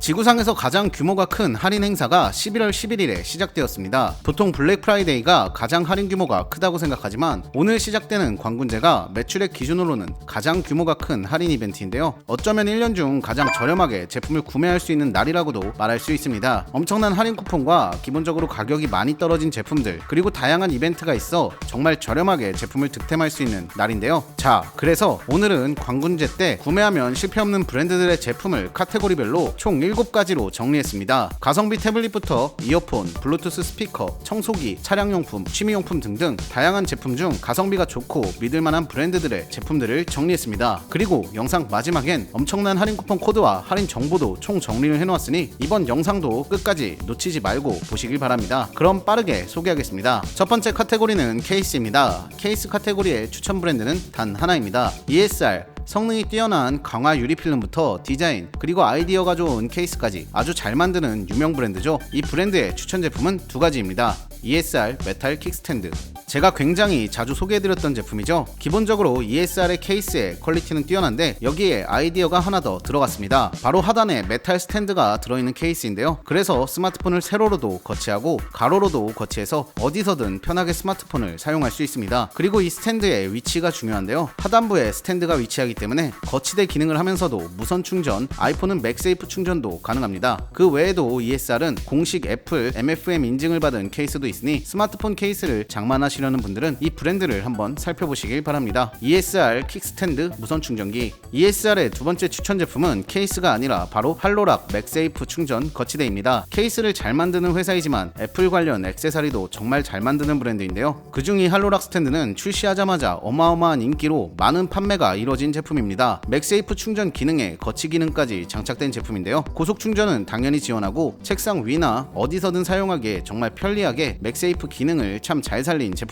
지구상에서 가장 규모가 큰 할인 행사가 11월 11일에 시작되었습니다. 보통 블랙 프라이데이가 가장 할인 규모가 크다고 생각하지만 오늘 시작되는 광군제가 매출액 기준으로는 가장 규모가 큰 할인 이벤트인데요. 어쩌면 1년 중 가장 저렴하게 제품을 구매할 수 있는 날이라고도 말할 수 있습니다. 엄청난 할인 쿠폰과 기본적으로 가격이 많이 떨어진 제품들 그리고 다양한 이벤트가 있어 정말 저렴하게 제품을 득템할 수 있는 날인데요. 자, 그래서 오늘은 광군제 때 구매하면 실패 없는 브랜드들의 제품을 카테고리별로 총 7가지로 정리했습니다. 가성비 태블릿부터 이어폰, 블루투스 스피커, 청소기, 차량용품, 취미용품 등등 다양한 제품 중 가성비가 좋고 믿을만한 브랜드들의 제품들을 정리했습니다. 그리고 영상 마지막엔 엄청난 할인 쿠폰 코드와 할인 정보도 총 정리를 해놓았으니 이번 영상도 끝까지 놓치지 말고 보시길 바랍니다. 그럼 빠르게 소개하겠습니다. 첫 번째 카테고리는 케이스입니다. 케이스 카테고리의 추천 브랜드는 단 하나입니다. ESR 성능이 뛰어난 강화 유리 필름부터 디자인 그리고 아이디어가 좋은 케이스까지 아주 잘 만드는 유명 브랜드죠. 이 브랜드의 추천 제품은 두 가지입니다. ESR 메탈 킥스탠드. 제가 굉장히 자주 소개해드렸던 제품이죠. 기본적으로 ESR의 케이스의 퀄리티는 뛰어난데 여기에 아이디어가 하나 더 들어갔습니다. 바로 하단에 메탈 스탠드가 들어있는 케이스인데요. 그래서 스마트폰을 세로로도 거치하고 가로로도 거치해서 어디서든 편하게 스마트폰을 사용할 수 있습니다. 그리고 이 스탠드의 위치가 중요한데요. 하단부에 스탠드가 위치하기 때문에 거치대 기능을 하면서도 무선 충전, 아이폰은 맥세이프 충전도 가능합니다. 그 외에도 ESR은 공식 애플 MFM 인증을 받은 케이스도 있으니 스마트폰 케이스를 장만하시 려는 분들은 이 브랜드를 한번 살펴보시길 바랍니다. ESR 킥스탠드 무선 충전기 ESR의 두 번째 추천 제품은 케이스가 아니라 바로 할로락 맥세이프 충전 거치대입니다. 케이스를 잘 만드는 회사이지만 애플 관련 액세서리도 정말 잘 만드는 브랜드인데요. 그중 이 할로락 스탠드는 출시하자마자 어마어마한 인기로 많은 판매가 이뤄진 제품입니다. 맥세이프 충전 기능에 거치 기능까지 장착된 제품인데요. 고속 충전은 당연히 지원하고 책상 위나 어디서든 사용하기에 정말 편리하게 맥세이프 기능을 참 잘 살린 제품입니다.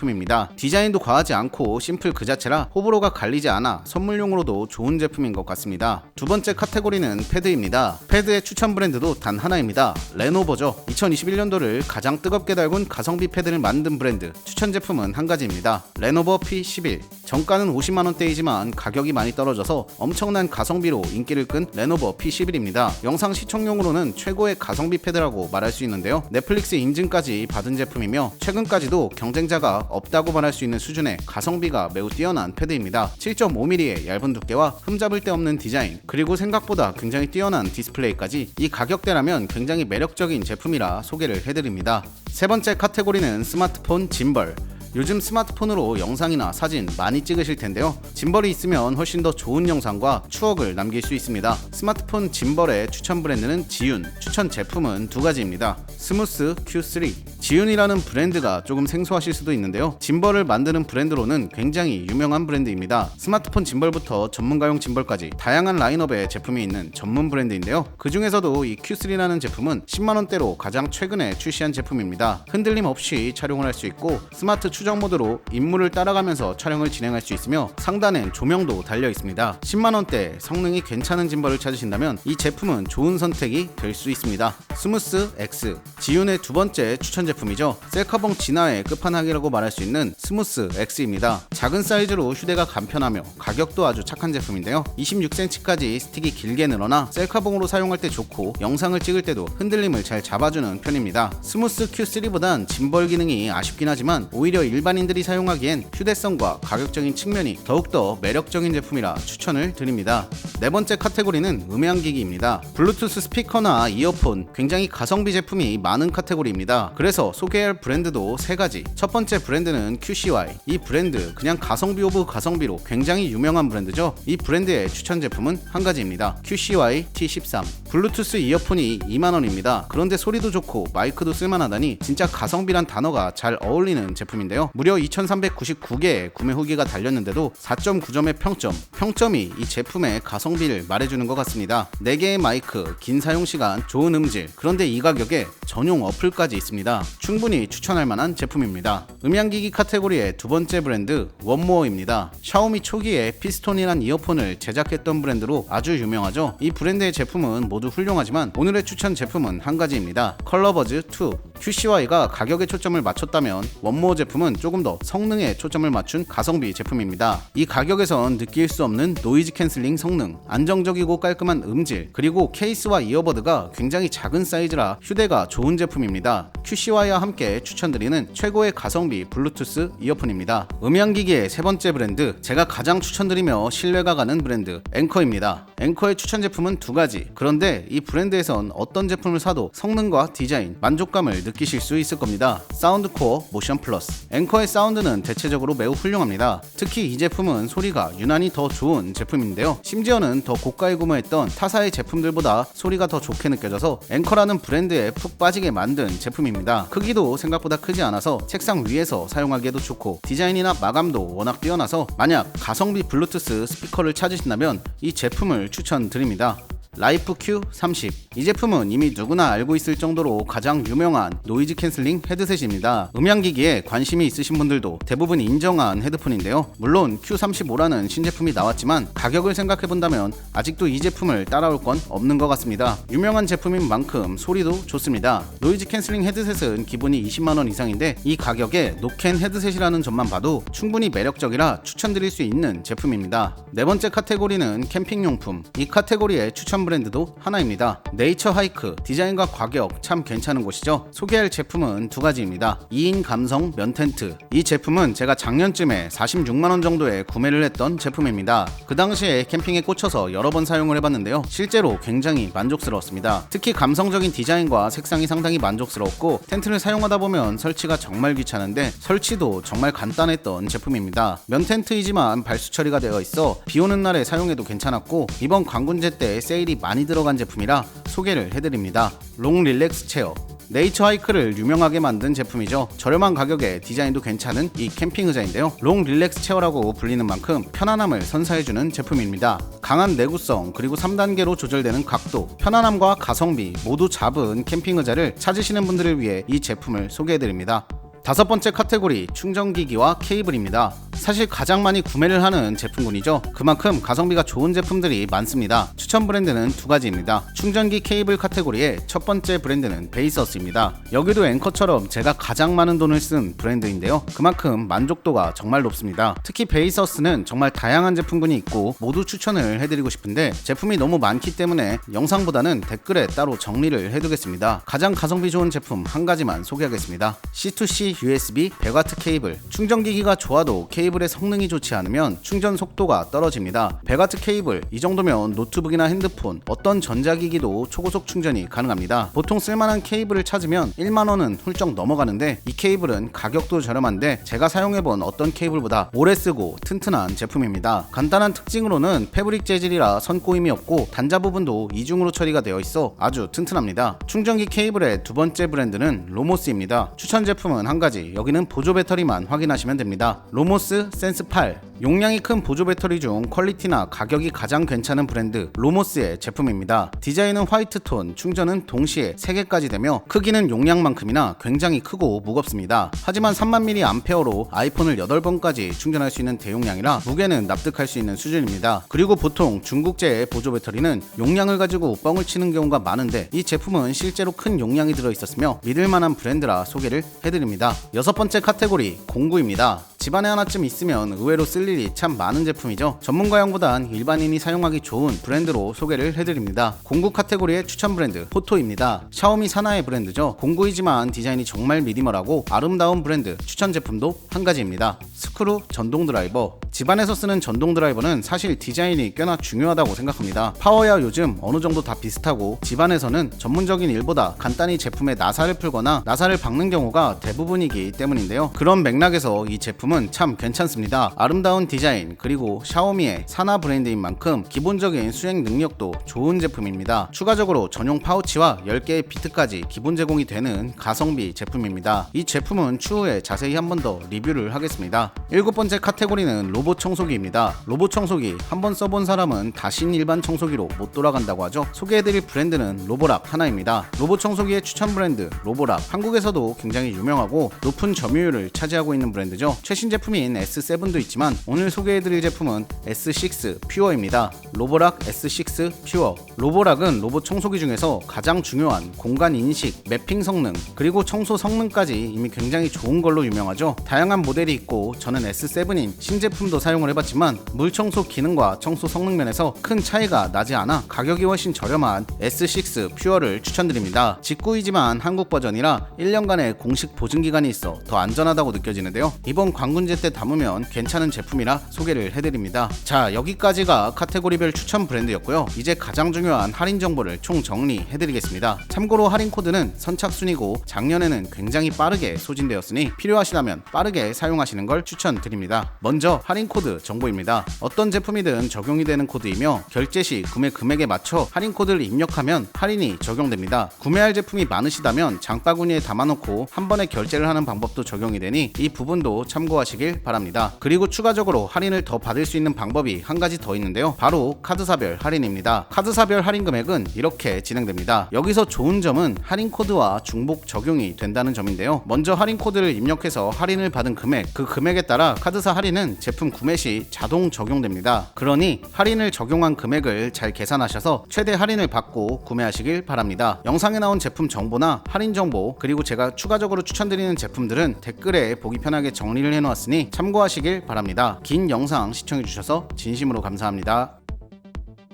디자인도 과하지 않고 심플 그 자체라 호불호가 갈리지 않아 선물용으로도 좋은 제품인 것 같습니다. 두 번째 카테고리는 패드입니다. 패드의 추천 브랜드도 단 하나입니다. 레노버죠. 2021년도를 가장 뜨겁게 달군 가성비 패드를 만든 브랜드. 추천 제품은 한 가지입니다. 레노버 P11. 정가는 50만 원대이지만 가격이 많이 떨어져서 엄청난 가성비로 인기를 끈 레노버 P11입니다. 영상 시청용으로는 최고의 가성비 패드라고 말할 수 있는데요. 넷플릭스 인증까지 받은 제품이며 최근까지도 경쟁자가 없다고 말할 수 있는 수준의 가성비가 매우 뛰어난 패드입니다. 7.5mm의 얇은 두께와 흠잡을 데 없는 디자인, 그리고 생각보다 굉장히 뛰어난 디스플레이까지 이 가격대라면 굉장히 매력적인 제품이라 소개를 해드립니다. 세 번째 카테고리는 스마트폰 짐벌. 요즘 스마트폰으로 영상이나 사진 많이 찍으실 텐데요. 짐벌이 있으면 훨씬 더 좋은 영상과 추억을 남길 수 있습니다. 스마트폰 짐벌의 추천 브랜드는 지윤, 추천 제품은 두 가지입니다. 스무스 Q3. 지윤이라는 브랜드가 조금 생소하실 수도 있는데요. 짐벌을 만드는 브랜드로는 굉장히 유명한 브랜드입니다. 스마트폰 짐벌부터 전문가용 짐벌까지 다양한 라인업의 제품이 있는 전문 브랜드인데요. 그 중에서도 이 Q3라는 제품은 10만원대로 가장 최근에 출시한 제품입니다. 흔들림 없이 촬영을 할 수 있고 스마트 추정 모드로 인물을 따라가면서 촬영을 진행할 수 있으며 상단엔 조명도 달려 있습니다. 10만원대 성능이 괜찮은 짐벌을 찾으신다면 이 제품은 좋은 선택이 될 수 있습니다. 스무스 X 지윤의 두 번째 추천 제품 이죠. 셀카봉 진화의 끝판왕이라고 말할 수 있는 스무스 X입니다. 작은 사이즈로 휴대가 간편하며 가격도 아주 착한 제품인데요. 26cm까지 스틱이 길게 늘어나 셀카봉으로 사용할 때 좋고 영상을 찍을 때도 흔들림을 잘 잡아주는 편입니다. 스무스 Q3보단 짐벌 기능이 아쉽긴 하지만 오히려 일반인들이 사용하기엔 휴대성과 가격적인 측면이 더욱더 매력적인 제품이라 추천을 드립니다. 네 번째 카테고리는 음향기기입니다. 블루투스 스피커나 이어폰 굉장히 가성비 제품이 많은 카테고리입니다. 그래서 소개할 브랜드도 세 가지. 첫 번째 브랜드는 QCY. 이 브랜드 그냥 가성비 오브 가성비로 굉장히 유명한 브랜드죠. 이 브랜드의 추천 제품은 한 가지입니다. QCY T13. 블루투스 이어폰이 2만 원입니다. 그런데 소리도 좋고 마이크도 쓸만하다니 진짜 가성비란 단어가 잘 어울리는 제품인데요. 무려 2,399개의 구매 후기가 달렸는데도 4.9점의 평점. 평점이 이 제품의 가성비를 말해주는 것 같습니다. 4개의 마이크, 긴 사용 시간, 좋은 음질. 그런데 이 가격에 전용 어플까지 있습니다. 충분히 추천할 만한 제품입니다. 음향기기 카테고리의 두 번째 브랜드 원모어입니다. 샤오미 초기에 피스톤이란 이어폰을 제작했던 브랜드로 아주 유명하죠. 이 브랜드의 제품은 모두 훌륭하지만 오늘의 추천 제품은 한 가지입니다. 컬러버즈 2. QCY가 가격에 초점을 맞췄다면 원모어 제품은 조금 더 성능에 초점을 맞춘 가성비 제품입니다. 이 가격에선 느낄 수 없는 노이즈 캔슬링 성능, 안정적이고 깔끔한 음질, 그리고 케이스와 이어버드가 굉장히 작은 사이즈라 휴대가 좋은 제품입니다. QCY 와 함께 추천드리는 최고의 가성비 블루투스 이어폰입니다. 음향기기의 세 번째 브랜드, 제가 가장 추천드리며 신뢰가 가는 브랜드 앵커입니다. 앵커의 추천 제품은 두 가지. 그런데 이 브랜드에선 어떤 제품을 사도 성능과 디자인, 만족감을 느끼실 수 있을 겁니다. 사운드 코어 모션 플러스. 앵커의 사운드는 대체적으로 매우 훌륭합니다. 특히 이 제품은 소리가 유난히 더 좋은 제품인데요. 심지어는 더 고가에 구매했던 타사의 제품들보다 소리가 더 좋게 느껴져서 앵커라는 브랜드에 푹 빠지게 만든 제품입니다. 크기도 생각보다 크지 않아서 책상 위에서 사용하기에도 좋고 디자인이나 마감도 워낙 뛰어나서 만약 가성비 블루투스 스피커를 찾으신다면 이 제품을 추천드립니다. 라이프 Q30 이 제품은 이미 누구나 알고 있을 정도로 가장 유명한 노이즈 캔슬링 헤드셋입니다. 음향기기에 관심이 있으신 분들도 대부분 인정한 헤드폰인데요. 물론 Q35라는 신제품이 나왔지만 가격을 생각해 본다면 아직도 이 제품을 따라올 건 없는 것 같습니다. 유명한 제품인 만큼 소리도 좋습니다. 노이즈 캔슬링 헤드셋은 기본이 20만원 이상인데 이 가격에 노캔 헤드셋이라는 점만 봐도 충분히 매력적이라 추천드릴 수 있는 제품입니다. 네 번째 카테고리는 캠핑용품. 이 카테고리의 추천 브랜드도 하나입니다. 네이처 하이크 디자인과 가격 참 괜찮은 곳이죠. 소개할 제품은 두 가지입니다. 2인 감성 면 텐트. 이 제품은 제가 작년쯤에 46만 원 정도에 구매를 했던 제품입니다. 그 당시에 캠핑에 꽂혀서 여러 번 사용을 해봤는데요. 실제로 굉장히 만족스러웠습니다. 특히 감성적인 디자인과 색상이 상당히 만족스러웠고 텐트를 사용하다 보면 설치가 정말 귀찮은데 설치도 정말 간단했던 제품입니다. 면 텐트이지만 발수 처리가 되어 있어 비 오는 날에 사용해도 괜찮았고 이번 광군제 때 세일이 많이 들어간 제품이라 소개를 해드립니다. 롱 릴렉스 체어 네이처 하이크를 유명하게 만든 제품이죠. 저렴한 가격에 디자인도 괜찮은 이 캠핑 의자인데요. 롱 릴렉스 체어라고 불리는 만큼 편안함을 선사해주는 제품입니다. 강한 내구성 그리고 3단계로 조절되는 각도, 편안함과 가성비 모두 잡은 캠핑 의자를 찾으시는 분들을 위해 이 제품을 소개해드립니다. 다섯 번째 카테고리 충전기기와 케이블입니다. 사실 가장 많이 구매를 하는 제품군이죠. 그만큼 가성비가 좋은 제품들이 많습니다. 추천 브랜드는 두 가지입니다. 충전기 케이블 카테고리의 첫 번째 브랜드는 베이서스입니다. 여기도 앵커처럼 제가 가장 많은 돈을 쓴 브랜드인데요. 그만큼 만족도가 정말 높습니다. 특히 베이서스는 정말 다양한 제품군이 있고 모두 추천을 해드리고 싶은데 제품이 너무 많기 때문에 영상보다는 댓글에 따로 정리를 해두겠습니다. 가장 가성비 좋은 제품 한 가지만 소개하겠습니다. C2C USB 100W 케이블 충전기기가 좋아도 케이블 의 성능이 좋지 않으면 충전 속도가 떨어집니다. 100W 케이블 이 정도면 노트북이나 핸드폰 어떤 전자기기도 초고속 충전이 가능합니다. 보통 쓸만한 케이블을 찾으면 1만원은 훌쩍 넘어가는데 이 케이블은 가격도 저렴한데 제가 사용해본 어떤 케이블보다 오래 쓰고 튼튼한 제품입니다. 간단한 특징으로는 패브릭 재질이라 선꼬임이 없고 단자 부분도 이중으로 처리가 되어 있어 아주 튼튼합니다. 충전기 케이블의 두 번째 브랜드는 로모스입니다. 추천 제품은 한 가지 여기는 보조 배터리만 확인하시면 됩니다. 로모스 센스 8 용량이 큰 보조 배터리 중 퀄리티나 가격이 가장 괜찮은 브랜드 로모스의 제품입니다. 디자인은 화이트 톤, 충전은 동시에 3개까지 되며 크기는 용량만큼이나 굉장히 크고 무겁습니다. 하지만 3만 mAh로 아이폰을 8번까지 충전할 수 있는 대용량이라 무게는 납득할 수 있는 수준입니다. 그리고 보통 중국제의 보조 배터리는 용량을 가지고 뻥을 치는 경우가 많은데 이 제품은 실제로 큰 용량이 들어 있었으며 믿을 만한 브랜드라 소개를 해드립니다. 여섯 번째 카테고리 공구입니다. 집안에 하나쯤 있으면 의외로 쓸 일이 참 많은 제품이죠. 전문가용보단 일반인이 사용하기 좋은 브랜드로 소개를 해드립니다. 공구 카테고리의 추천 브랜드 포토입니다. 샤오미 산하의 브랜드죠. 공구이지만 디자인이 정말 미니멀하고 아름다운 브랜드 추천 제품도 한 가지입니다. 스크루 전동 드라이버 집안에서 쓰는 전동 드라이버는 사실 디자인이 꽤나 중요하다고 생각합니다. 파워야 요즘 어느 정도 다 비슷하고 집안에서는 전문적인 일보다 간단히 제품에 나사를 풀거나 나사를 박는 경우가 대부분이기 때문인데요. 그런 맥락에서 이 제품은 참 괜찮습니다. 아름다운 디자인 그리고 샤오미의 산하 브랜드인 만큼 기본적인 수행 능력도 좋은 제품입니다. 추가적으로 전용 파우치와 10개의 비트까지 기본 제공이 되는 가성비 제품입니다. 이 제품은 추후에 자세히 한 번 더 리뷰를 하겠습니다. 일곱 번째 카테고리는 로봇 로봇 청소기입니다. 로봇 청소기 한번 써본 사람은 다신 일반 청소기로 못 돌아간다고 하죠. 소개해드릴 브랜드는 로보락 하나입니다. 로봇 청소기의 추천 브랜드 로보락 한국에서도 굉장히 유명하고 높은 점유율을 차지하고 있는 브랜드죠. 최신 제품인 S7도 있지만 오늘 소개해드릴 제품은 S6 퓨어입니다. 로보락 S6 퓨어. 로보락은 로봇 청소기 중에서 가장 중요한 공간 인식, 매핑 성능, 그리고 청소 성능까지 이미 굉장히 좋은 걸로 유명하죠. 다양한 모델이 있고 저는 S7인 신제품도 사용을 해봤지만 물 청소 기능과 청소 성능 면에서 큰 차이가 나지 않아 가격이 훨씬 저렴한 S6 퓨어를 추천드립니다. 직구이지만 한국 버전이라 1년간의 공식 보증 기간이 있어 더 안전하다고 느껴지는데요. 이번 광군제 때 담으면 괜찮은 제품이라 소개를 해드립니다. 자 여기까지가 카테고리별 추천 브랜드였고요. 이제 가장 중요한 할인 정보를 총 정리해드리겠습니다. 참고로 할인 코드는 선착순이고 작년에는 굉장히 빠르게 소진되었으니 필요하시다면 빠르게 사용하시는 걸 추천드립니다. 먼저 할인 코드 정보입니다. 어떤 제품이든 적용이 되는 코드이며 결제 시 구매 금액에 맞춰 할인 코드를 입력하면 할인이 적용됩니다. 구매할 제품이 많으시다면 장바구니에 담아놓고 한 번에 결제를 하는 방법도 적용이 되니 이 부분도 참고하시길 바랍니다. 그리고 추가적으로 할인을 더 받을 수 있는 방법이 한 가지 더 있는데요. 바로 카드사별 할인입니다. 카드사별 할인 금액은 이렇게 진행됩니다. 여기서 좋은 점은 할인 코드와 중복 적용이 된다는 점인데요. 먼저 할인 코드를 입력해서 할인을 받은 금액, 그 금액에 따라 카드사 할인은 제품 구매 시 자동 적용됩니다. 그러니 할인을 적용한 금액을 잘 계산하셔서 최대 할인을 받고 구매하시길 바랍니다. 영상에 나온 제품 정보나 할인 정보, 그리고 제가 추가적으로 추천드리는 제품들은 댓글에 보기 편하게 정리를 해놓았으니 참고하시길 바랍니다. 긴 영상 시청해주셔서 진심으로 감사합니다.